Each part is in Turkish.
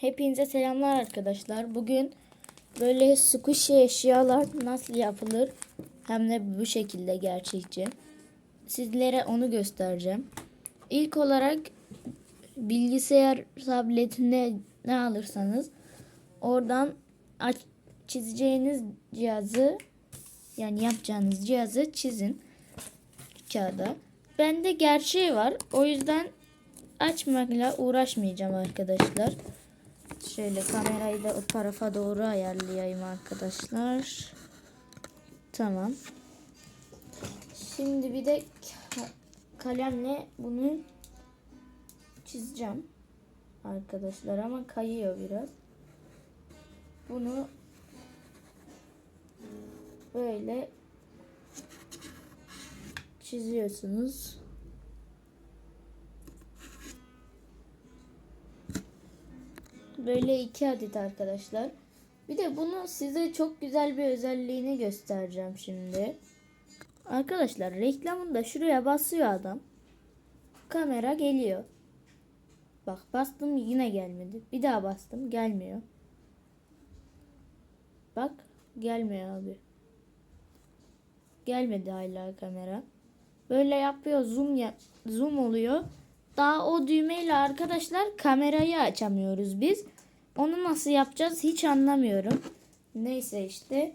Hepinize selamlar arkadaşlar. Bugün böyle squishy eşyalar nasıl yapılır hem de bu şekilde gerçekçi. Sizlere onu göstereceğim. İlk olarak bilgisayar tabletinde ne alırsanız oradan aç, çizeceğiniz cihazı yani yapacağınız cihazı çizin kağıda. Bende gerçeği var. O yüzden açmakla uğraşmayacağım arkadaşlar. Şöyle kamerayı da o tarafa doğru ayarlayayım arkadaşlar. Tamam. Şimdi bir de ka- kalemle bunu çizeceğim arkadaşlar ama kayıyor biraz. Bunu böyle çiziyorsunuz. Böyle iki adet arkadaşlar. Bir de bunu size çok güzel bir özelliğini göstereceğim şimdi. Arkadaşlar reklamında şuraya basıyor adam. Kamera geliyor. Bak bastım yine gelmedi. Bir daha bastım gelmiyor. Bak gelmiyor abi. Gelmedi hala kamera. Böyle yapıyor zoom ya zoom oluyor. Daha o düğmeyle arkadaşlar kamerayı açamıyoruz biz. Onu nasıl yapacağız hiç anlamıyorum. Neyse işte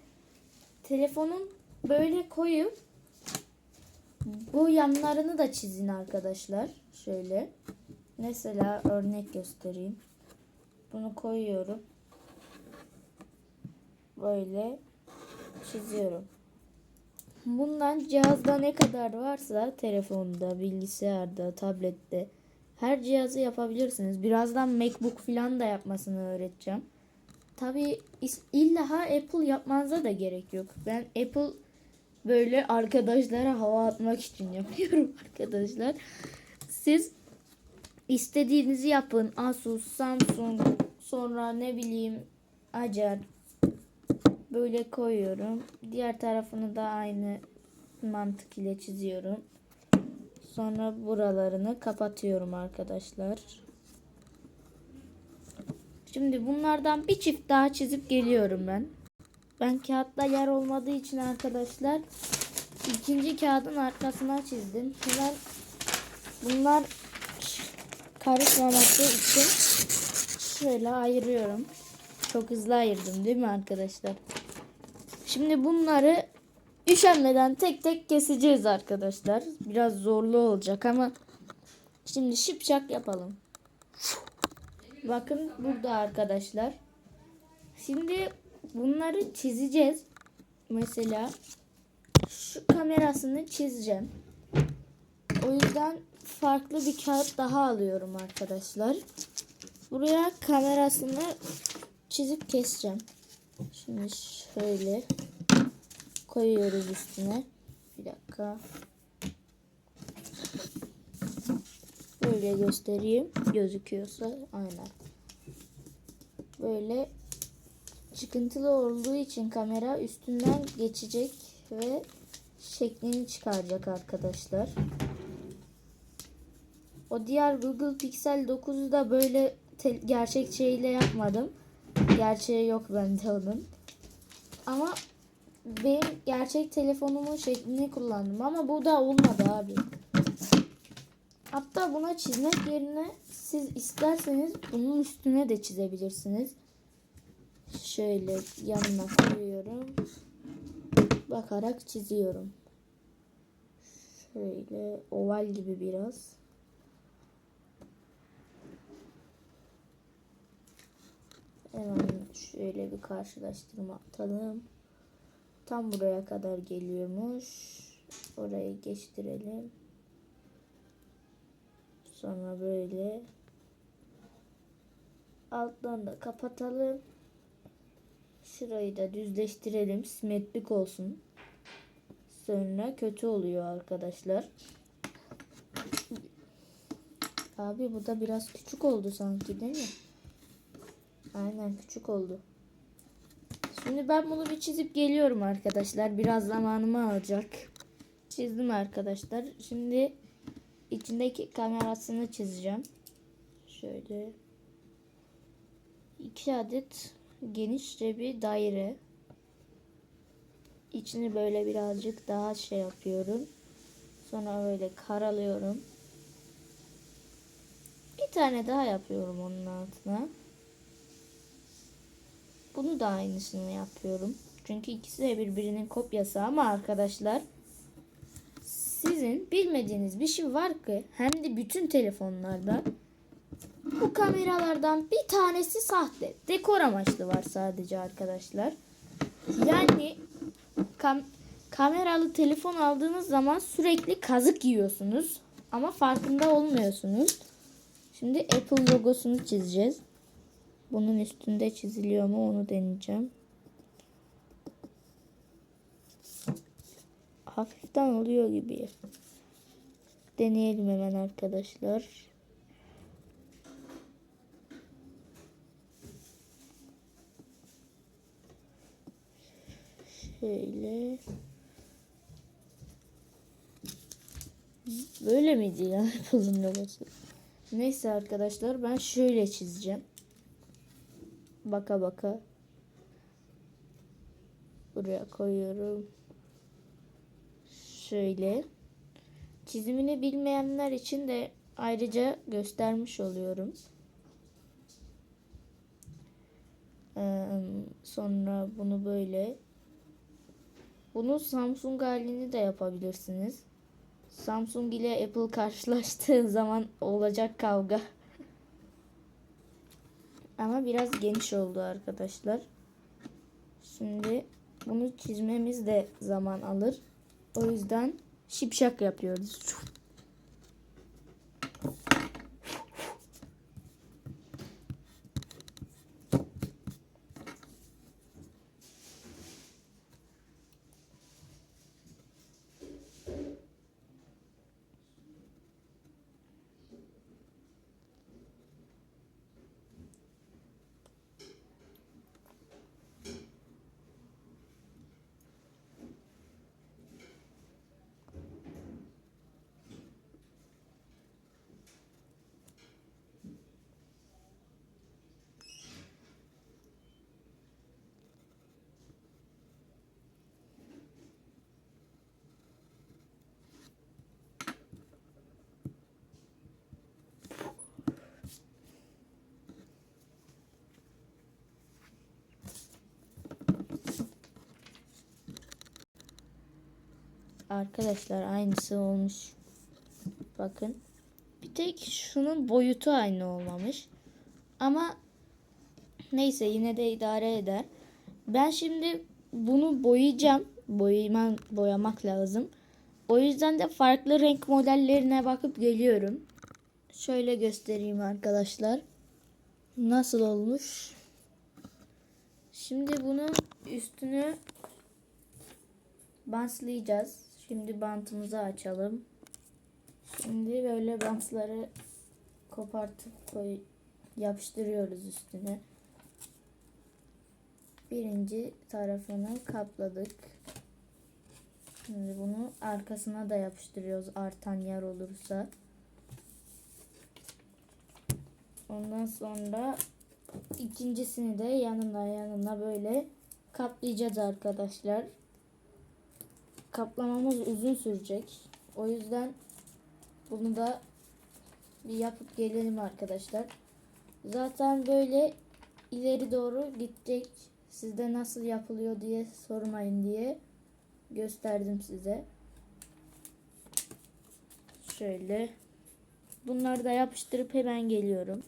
telefonun böyle koyup bu yanlarını da çizin arkadaşlar. Şöyle. Mesela örnek göstereyim. Bunu koyuyorum. Böyle çiziyorum. Bundan cihazda ne kadar varsa telefonda, bilgisayarda, tablette her cihazı yapabilirsiniz. Birazdan MacBook falan da yapmasını öğreteceğim. Tabi illa Apple yapmanıza da gerek yok. Ben Apple böyle arkadaşlara hava atmak için yapıyorum arkadaşlar. Siz istediğinizi yapın. Asus, Samsung, sonra ne bileyim Acer böyle koyuyorum. Diğer tarafını da aynı mantık ile çiziyorum. Sonra buralarını kapatıyorum arkadaşlar. Şimdi bunlardan bir çift daha çizip geliyorum ben. Ben kağıtta yer olmadığı için arkadaşlar ikinci kağıdın arkasına çizdim. Hemen bunlar karışmaması için şöyle ayırıyorum. Çok hızlı ayırdım değil mi arkadaşlar? Şimdi bunları üşenmeden tek tek keseceğiz arkadaşlar. Biraz zorlu olacak ama şimdi şipşak yapalım. Bakın burada arkadaşlar. Şimdi bunları çizeceğiz. Mesela şu kamerasını çizeceğim. O yüzden farklı bir kağıt daha alıyorum arkadaşlar. Buraya kamerasını çizip keseceğim. Şimdi şöyle koyuyoruz üstüne. Bir dakika. Böyle göstereyim. Gözüküyorsa aynen. Böyle çıkıntılı olduğu için kamera üstünden geçecek ve şeklini çıkaracak arkadaşlar. O diğer Google Pixel 9'u da böyle gerçek şeyle yapmadım. Gerçeği yok bende onun. Ama benim gerçek telefonumun şeklini kullandım ama bu da olmadı abi. Hatta buna çizmek yerine siz isterseniz bunun üstüne de çizebilirsiniz. Şöyle yanına koyuyorum. Bakarak çiziyorum. Şöyle oval gibi biraz. Hemen şöyle bir karşılaştırma atalım. Tam buraya kadar geliyormuş. Orayı geçtirelim. Sonra böyle alttan da kapatalım. Şurayı da düzleştirelim. Simetrik olsun. Sonra kötü oluyor arkadaşlar. Abi bu da biraz küçük oldu sanki değil mi? Aynen küçük oldu. Şimdi ben bunu bir çizip geliyorum arkadaşlar. Biraz zamanımı alacak. Çizdim arkadaşlar. Şimdi içindeki kamerasını çizeceğim. Şöyle. iki adet genişçe bir daire. İçini böyle birazcık daha şey yapıyorum. Sonra böyle karalıyorum. Bir tane daha yapıyorum onun altına. Bunu da aynısını yapıyorum. Çünkü ikisi de birbirinin kopyası ama arkadaşlar sizin bilmediğiniz bir şey var ki hem de bütün telefonlarda bu kameralardan bir tanesi sahte. Dekor amaçlı var sadece arkadaşlar. Yani kam- kameralı telefon aldığınız zaman sürekli kazık yiyorsunuz. Ama farkında olmuyorsunuz. Şimdi Apple logosunu çizeceğiz. Bunun üstünde çiziliyor mu onu deneyeceğim. Hafiften oluyor gibi. Deneyelim hemen arkadaşlar. Şöyle. Böyle miydi ya Apple'ın logosu? Neyse arkadaşlar ben şöyle çizeceğim. Baka baka. Buraya koyuyorum. Şöyle. Çizimini bilmeyenler için de ayrıca göstermiş oluyorum. Sonra bunu böyle. Bunu Samsung halini de yapabilirsiniz. Samsung ile Apple karşılaştığı zaman olacak kavga. Ama biraz geniş oldu arkadaşlar. Şimdi bunu çizmemiz de zaman alır. O yüzden şipşak yapıyoruz. Arkadaşlar aynısı olmuş. Bakın. Bir tek şunun boyutu aynı olmamış. Ama neyse yine de idare eder. Ben şimdi bunu boyayacağım. Boyama, boyamak lazım. O yüzden de farklı renk modellerine bakıp geliyorum. Şöyle göstereyim arkadaşlar. Nasıl olmuş? Şimdi bunun üstünü bantlayacağız. Şimdi bantımızı açalım. Şimdi böyle bantları kopartıp koy, yapıştırıyoruz üstüne. Birinci tarafını kapladık. Şimdi bunu arkasına da yapıştırıyoruz artan yer olursa. Ondan sonra ikincisini de yanına yanına böyle kaplayacağız arkadaşlar kaplamamız uzun sürecek. O yüzden bunu da bir yapıp gelelim arkadaşlar. Zaten böyle ileri doğru gidecek. Sizde nasıl yapılıyor diye sormayın diye gösterdim size. Şöyle. Bunları da yapıştırıp hemen geliyorum.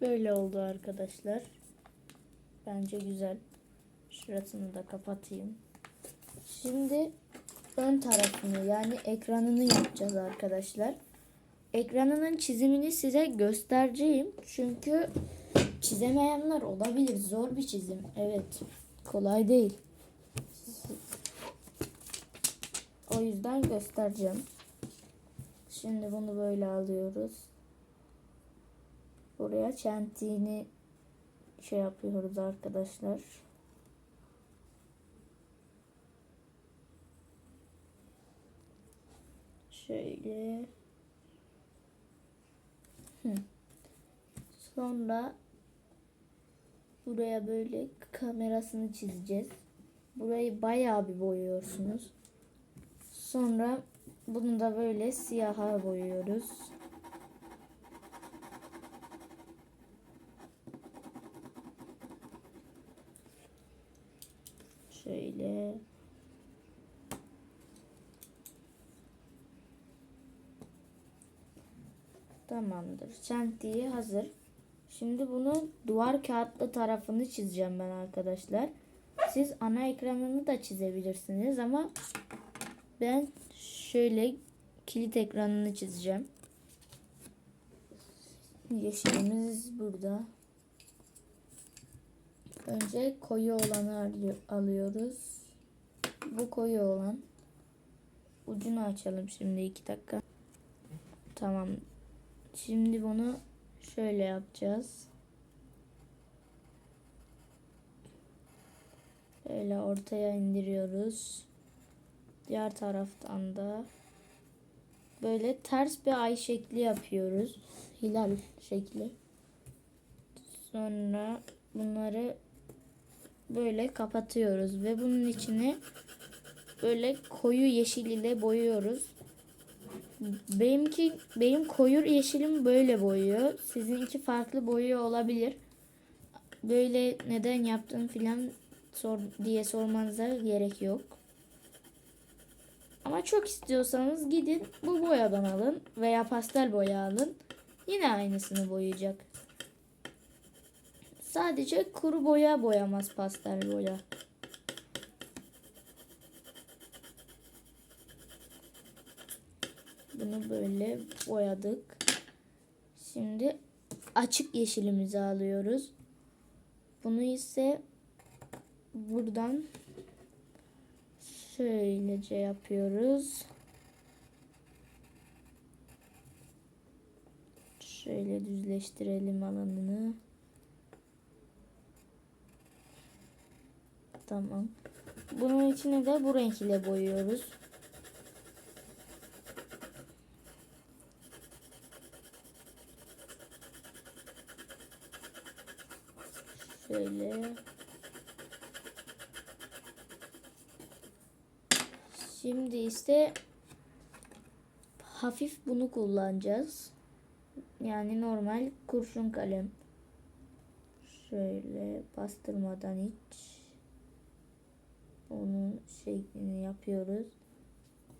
Böyle oldu arkadaşlar. Bence güzel. Şurasını da kapatayım. Şimdi ön tarafını yani ekranını yapacağız arkadaşlar. Ekranının çizimini size göstereceğim. Çünkü çizemeyenler olabilir. Zor bir çizim. Evet. Kolay değil. O yüzden göstereceğim. Şimdi bunu böyle alıyoruz. Buraya çentiğini şey yapıyoruz arkadaşlar. Şöyle. Hı. Sonra Buraya böyle kamerasını çizeceğiz. Burayı bayağı bir boyuyorsunuz. Sonra bunu da böyle siyaha boyuyoruz. Şöyle. Tamamdır. Şantiye hazır. Şimdi bunu duvar kağıtlı tarafını çizeceğim ben arkadaşlar. Siz ana ekranını da çizebilirsiniz ama ben şöyle kilit ekranını çizeceğim. Yeşilimiz burada. Önce koyu olanı alıyor- alıyoruz. Bu koyu olan. Ucunu açalım şimdi iki dakika. Tamam. Şimdi bunu şöyle yapacağız. Böyle ortaya indiriyoruz. Diğer taraftan da böyle ters bir ay şekli yapıyoruz. Hilal şekli. Sonra bunları böyle kapatıyoruz ve bunun içine böyle koyu yeşil ile boyuyoruz. Benimki benim koyu yeşilim böyle boyuyor. Sizinki farklı boyuyor olabilir. Böyle neden yaptın filan sor diye sormanıza gerek yok. Ama çok istiyorsanız gidin bu boyadan alın veya pastel boya alın. Yine aynısını boyayacak. Sadece kuru boya boyamaz pastel boya. Bunu böyle boyadık. Şimdi açık yeşilimizi alıyoruz. Bunu ise buradan şöylece yapıyoruz. Şöyle düzleştirelim alanını. Tamam. Bunun içine de bu renk ile boyuyoruz. Şöyle. Şimdi ise hafif bunu kullanacağız. Yani normal kurşun kalem. Şöyle bastırmadan hiç onun şeklini yapıyoruz.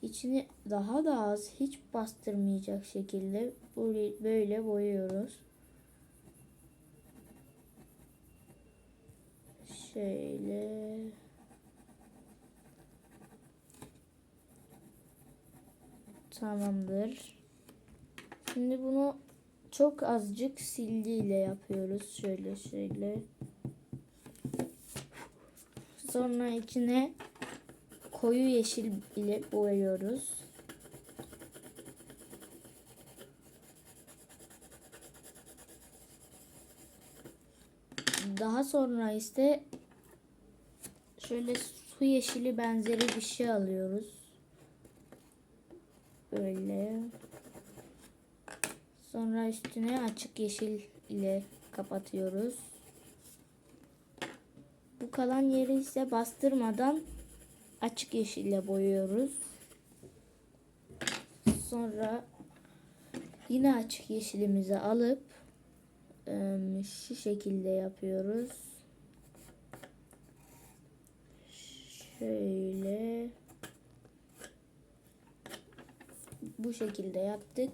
İçini daha da az hiç bastırmayacak şekilde böyle- boyuyoruz. Şöyle Tamamdır. Şimdi bunu çok azıcık silgiyle yapıyoruz. Şöyle şöyle. Sonra içine koyu yeşil ile boyuyoruz. Daha sonra ise şöyle su yeşili benzeri bir şey alıyoruz. Böyle. Sonra üstüne açık yeşil ile kapatıyoruz. Bu kalan yeri ise bastırmadan açık yeşille boyuyoruz. Sonra yine açık yeşilimizi alıp şu şekilde yapıyoruz. Şöyle bu şekilde yaptık.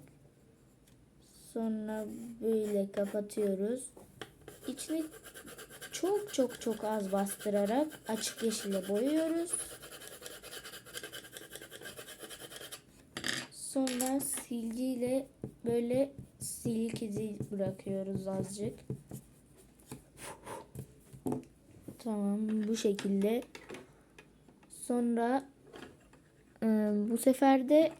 Sonra böyle kapatıyoruz. İçini çok çok çok az bastırarak açık yeşile boyuyoruz. Sonra silgiyle böyle silik izi bırakıyoruz azıcık. Tamam bu şekilde. Sonra e, bu sefer de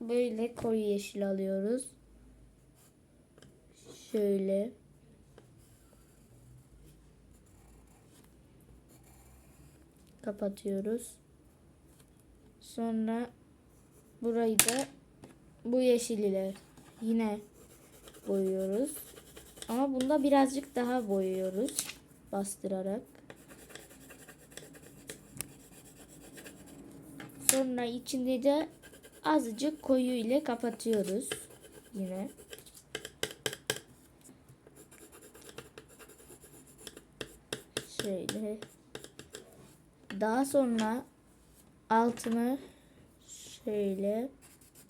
böyle koyu yeşil alıyoruz. Şöyle. Kapatıyoruz. Sonra burayı da bu yeşil ile yine boyuyoruz. Ama bunda birazcık daha boyuyoruz. Bastırarak. Sonra içinde de azıcık koyu ile kapatıyoruz. Yine. Şöyle. Daha sonra altını şöyle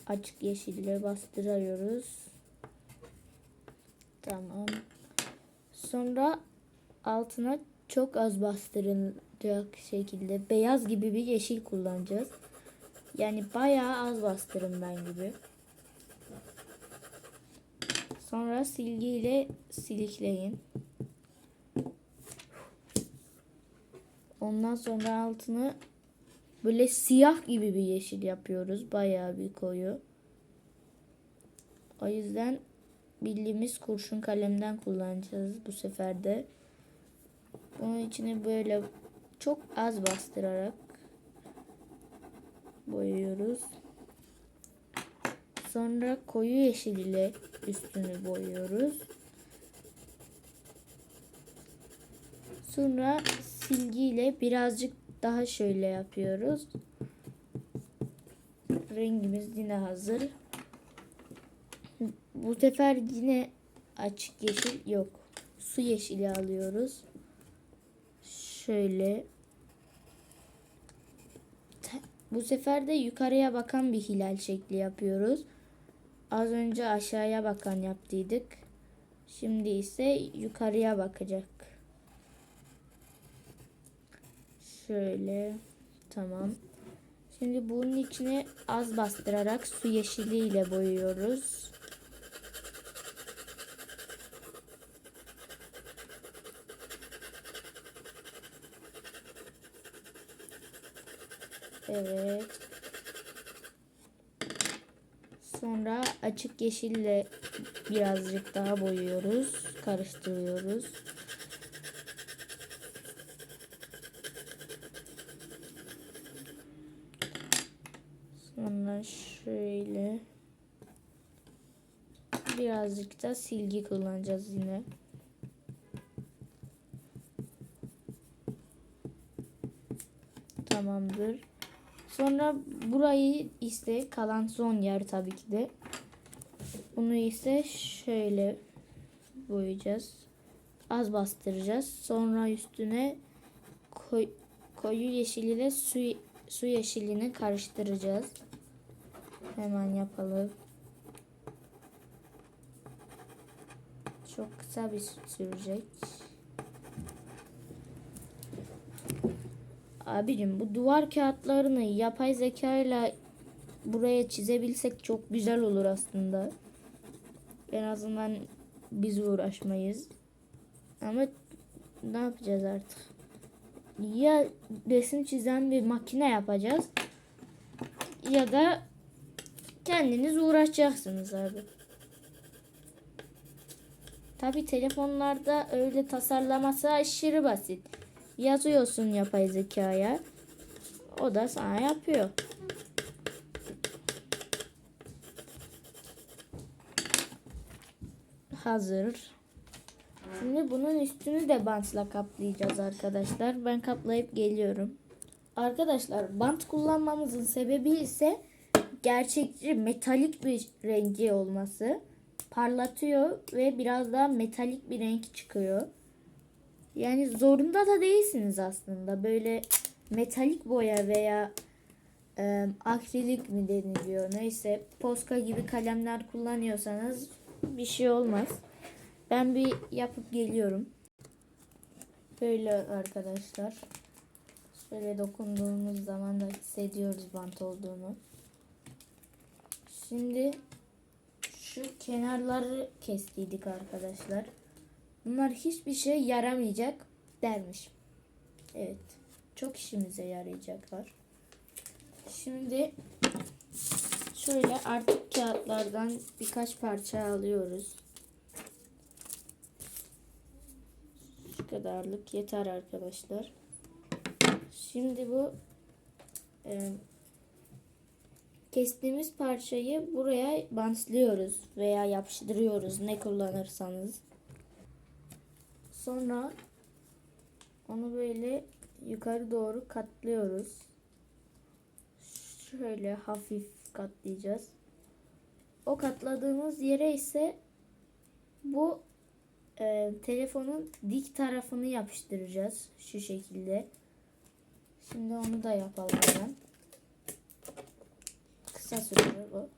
açık yeşille bastırıyoruz. Tamam. Sonra altına çok az bastırılacak şekilde beyaz gibi bir yeşil kullanacağız. Yani bayağı az bastırın ben gibi. Sonra silgiyle silikleyin. Ondan sonra altını böyle siyah gibi bir yeşil yapıyoruz. Bayağı bir koyu. O yüzden bildiğimiz kurşun kalemden kullanacağız bu sefer de. Bunun içine böyle çok az bastırarak boyuyoruz. Sonra koyu yeşil ile üstünü boyuyoruz. Sonra silgiyle birazcık daha şöyle yapıyoruz. Rengimiz yine hazır. Bu sefer yine açık yeşil yok. Su yeşili alıyoruz. Şöyle. Bu sefer de yukarıya bakan bir hilal şekli yapıyoruz. Az önce aşağıya bakan yaptıydık. Şimdi ise yukarıya bakacak. Şöyle. Tamam. Şimdi bunun içine az bastırarak su yeşiliyle boyuyoruz. Evet. Sonra açık yeşille birazcık daha boyuyoruz. Karıştırıyoruz. Sonra şöyle birazcık da silgi kullanacağız yine. Tamamdır. Sonra burayı ise kalan son yer tabii ki de. Bunu ise şöyle boyayacağız. Az bastıracağız. Sonra üstüne koy, koyu yeşil ile su, su yeşilini karıştıracağız. Hemen yapalım. Çok kısa bir sürecek. Abicim bu duvar kağıtlarını yapay zeka ile buraya çizebilsek çok güzel olur aslında. En azından biz uğraşmayız. Ama ne yapacağız artık? Ya resim çizen bir makine yapacağız ya da kendiniz uğraşacaksınız abi. Tabi telefonlarda öyle tasarlaması aşırı basit. Yazıyorsun yapay zekaya. O da sana yapıyor. Hazır. Şimdi bunun üstünü de bantla kaplayacağız arkadaşlar. Ben kaplayıp geliyorum. Arkadaşlar bant kullanmamızın sebebi ise gerçekçi metalik bir rengi olması. Parlatıyor ve biraz daha metalik bir renk çıkıyor. Yani zorunda da değilsiniz aslında. Böyle metalik boya veya e, akrilik mi deniliyor neyse poska gibi kalemler kullanıyorsanız bir şey olmaz. Ben bir yapıp geliyorum. Böyle arkadaşlar. Şöyle dokunduğumuz zaman da hissediyoruz bant olduğunu. Şimdi şu kenarları kestiydik arkadaşlar. Bunlar hiçbir şey yaramayacak dermiş. Evet. Çok işimize yarayacaklar. Şimdi şöyle artık kağıtlardan birkaç parça alıyoruz. Şu kadarlık yeter arkadaşlar. Şimdi bu e, kestiğimiz parçayı buraya bantlıyoruz veya yapıştırıyoruz ne kullanırsanız. Sonra onu böyle yukarı doğru katlıyoruz. Şöyle hafif katlayacağız. O katladığımız yere ise bu e, telefonun dik tarafını yapıştıracağız şu şekilde. Şimdi onu da yapalım hemen. Kısa sürüyor bu.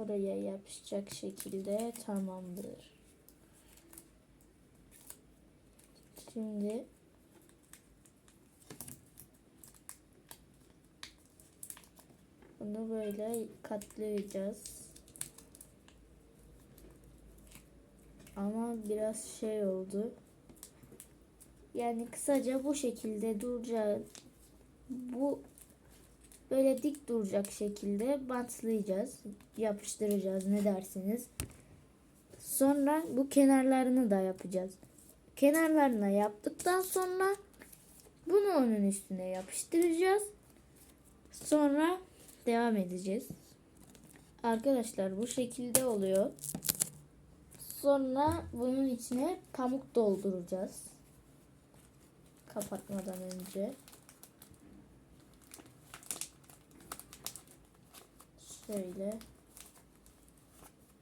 Oraya yapışacak şekilde tamamdır. Şimdi bunu böyle katlayacağız. Ama biraz şey oldu. Yani kısaca bu şekilde duracak. Bu böyle dik duracak şekilde bantlayacağız. Yapıştıracağız ne dersiniz. Sonra bu kenarlarını da yapacağız. Kenarlarına yaptıktan sonra bunu onun üstüne yapıştıracağız. Sonra devam edeceğiz. Arkadaşlar bu şekilde oluyor. Sonra bunun içine pamuk dolduracağız. Kapatmadan önce. Şöyle.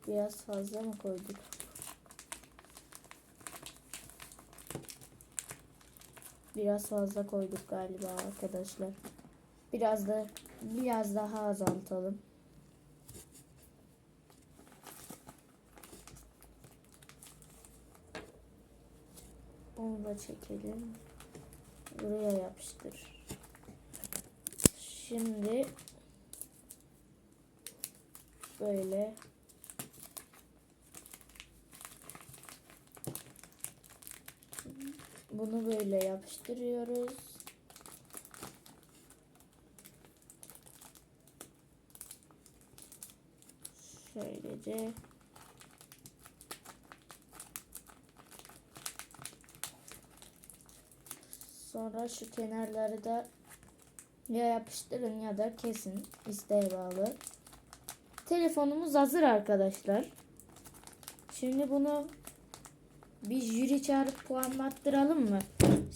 Biraz fazla mı koyduk? Biraz fazla koyduk galiba arkadaşlar. Biraz da biraz daha azaltalım. Onu da çekelim. Buraya yapıştır. Şimdi böyle bunu böyle yapıştırıyoruz. Şöylece Sonra şu kenarları da ya yapıştırın ya da kesin isteğe bağlı. Telefonumuz hazır arkadaşlar. Şimdi bunu bir jüri çağırıp puanlattıralım mı?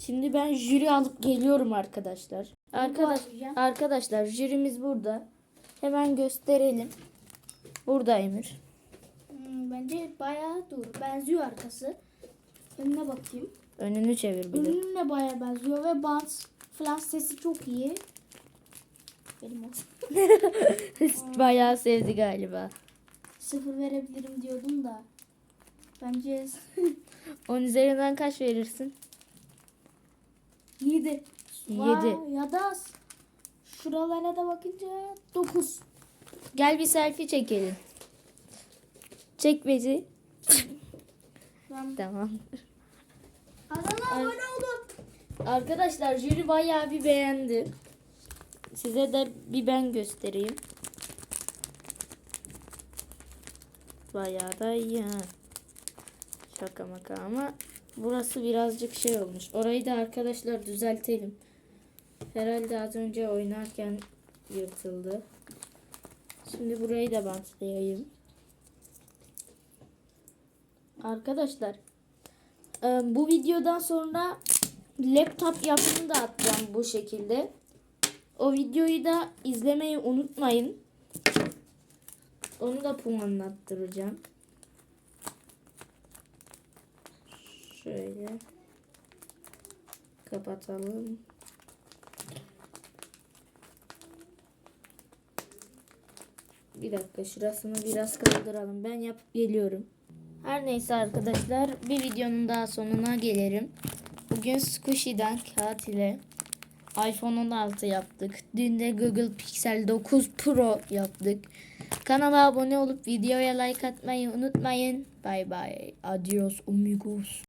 Şimdi ben jüri alıp geliyorum arkadaşlar. Arkadaş, arkadaşlar jürimiz burada. Hemen gösterelim. Burada Emir. Hmm, bence bayağı dur. Benziyor arkası. Önüne bakayım. Önünü çevir bir de. Önüne bayağı benziyor ve bant falan sesi çok iyi. Benim olsun. Bayağı sevdi galiba. Sıfır verebilirim diyordum da. Bence 10 üzerinden kaç verirsin? 7. Yedi. Ya da şuralara da bakınca 9. Gel bir selfie çekelim. Çek bizi. Ben... Tamam. Kanala abone olun. Arkadaşlar jüri bayağı bir beğendi. Size de bir ben göstereyim. Bayağı da iyi ha. Şaka maka ama burası birazcık şey olmuş. Orayı da arkadaşlar düzeltelim. Herhalde az önce oynarken yırtıldı. Şimdi burayı da bantlayayım. Arkadaşlar e, bu videodan sonra laptop yapımını da atacağım bu şekilde. O videoyu da izlemeyi unutmayın. Onu da puanlattıracağım. Şöyle kapatalım. Bir dakika şurasını biraz kaldıralım. Ben yapıp geliyorum. Her neyse arkadaşlar bir videonun daha sonuna gelirim. Bugün Squishy'den kağıt ile iPhone 16 yaptık. Dün de Google Pixel 9 Pro yaptık. Kanala abone olup videoya like atmayı unutmayın. Bye bye. Adios amigos.